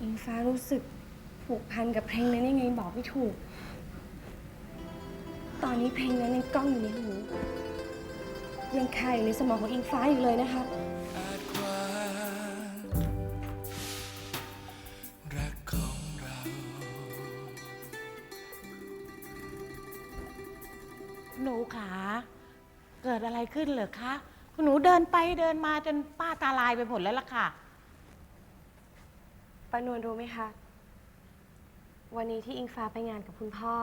อิงฟ้ารู้สึกผูกพันกับเพลงนั้นยังไงบอกไม่ถูก ตอนนี้เพลงนั้นยังก้องอยู่ในหูยังคาอยู่ในสมองของอิงฟ้าอยู่เลยนะคะหนูขาเกิดอะไรขึ้นเหรอคะ หนูเดินไปเดินมาจนป้าตาลายไปหมดแล้วล่ะค่ะ ปานวลรู้ไหมคะ วันนี้ที่อิงฟ้าไปงานกับคุณพ่อ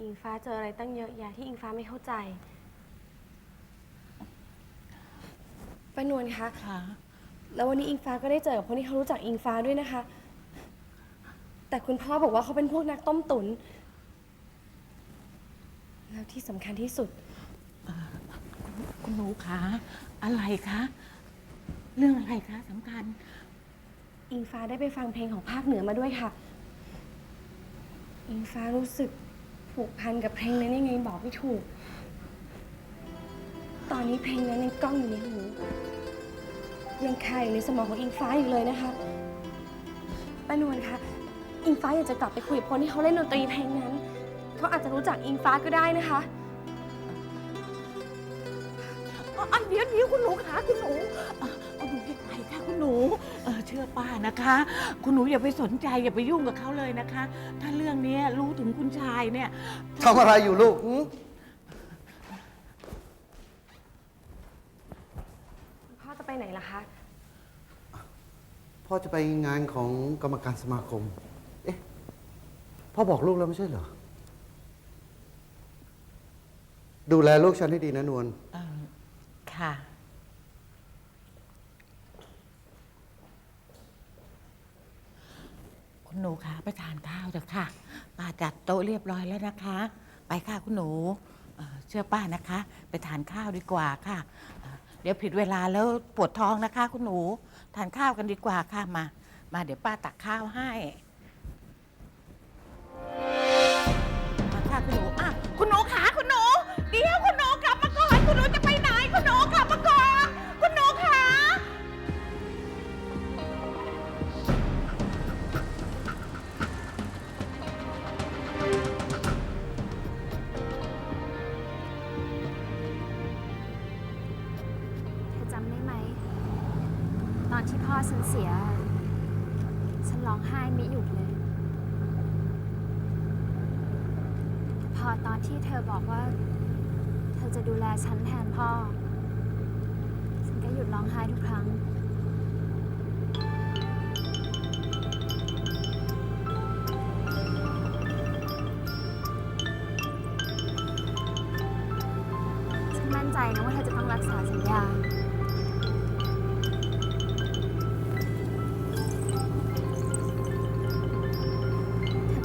อิงฟ้าเจออะไรตั้งเยอะแยะที่อิงฟ้าไม่เข้าใจปานวลคะ ค่ะ แล้ววันนี้อิงฟ้าก็ได้เจอกับคนที่เขารู้จักอิงฟ้าด้วยนะคะ แต่คุณพ่อบอกว่าเขาเป็นพวกนักต้มตุน แล้วที่สำคัญที่สุด คุณหนูขาอะไรคะ เรื่องอะไรคะสำคัญ อิงฟ้าได้ไปฟังเพลงของภาคเหนือมาด้วยค่ะ อิงฟ้ารู้สึกผูกพันกับเพลงนั้นยังไงบอกไม่ถูก ตอนนี้เพลงนั้นยังก้องอยู่ในหูยังคาอยู่ในสมองของอิงฟ้าอยู่เลยนะคะป้านวลคะ อิงฟ้าอยากจะกลับไปคุยกับคนที่เขาเล่นดนตรีเพลงนั้น เขาอาจจะรู้จักอิงฟ้าก็ได้นะคะ อ๋ออันเดี๋ยวเดี๋ยวคุณหนูขาคุณหนูเอ่อเอาหนูอย่าไปค่ะคุณหนูเออเชื่อป้านะคะ คุณหนูอย่าไปสนใจอย่าไปยุ่งกับเขาเลยนะคะ ถ้าเรื่องนี้รู้ถึงคุณชายเนี่ย ทำอะไรอยู่ลูกหืมพ่อจะไปไหนล่ะคะ พ่อจะไปงานของกรรมการสมาคม เอ๊ะ พ่อบอกลูกแล้วไม่ใช่เหรอ ดูแลลูกฉันให้ดีนะนวลเออ ค่ะ คุณหนูคะไปทานข้าวเถอะค่ะป้าจัดโต๊ะเรียบร้อยแล้วนะคะ ไปค่ะคุณหนูเอ่อเชื่อป้านะคะ ไปทานข้าวดีกว่าค่ะเอ่อเดี๋ยวผิดเวลาแล้วปวดท้องนะคะ คุณหนูทานข้าวกันดีกว่าค่ะมา มาเดี๋ยวป้าตักข้าวให้ ตอนที่พ่อฉันเสีย ฉันร้องไห้ไม่หยุดเลย พอตอนที่เธอบอกว่า เธอจะดูแลฉันแทนพ่อ ฉันก็หยุดร้องไห้ทุกครั้ง ฉันมั่นใจนะว่าเธอจะต้องรักษาสัญญา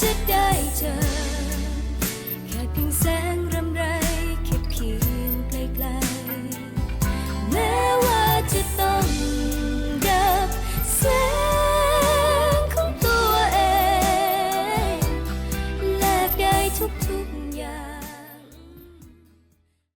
จะได้เจอ แค่เพียงแสง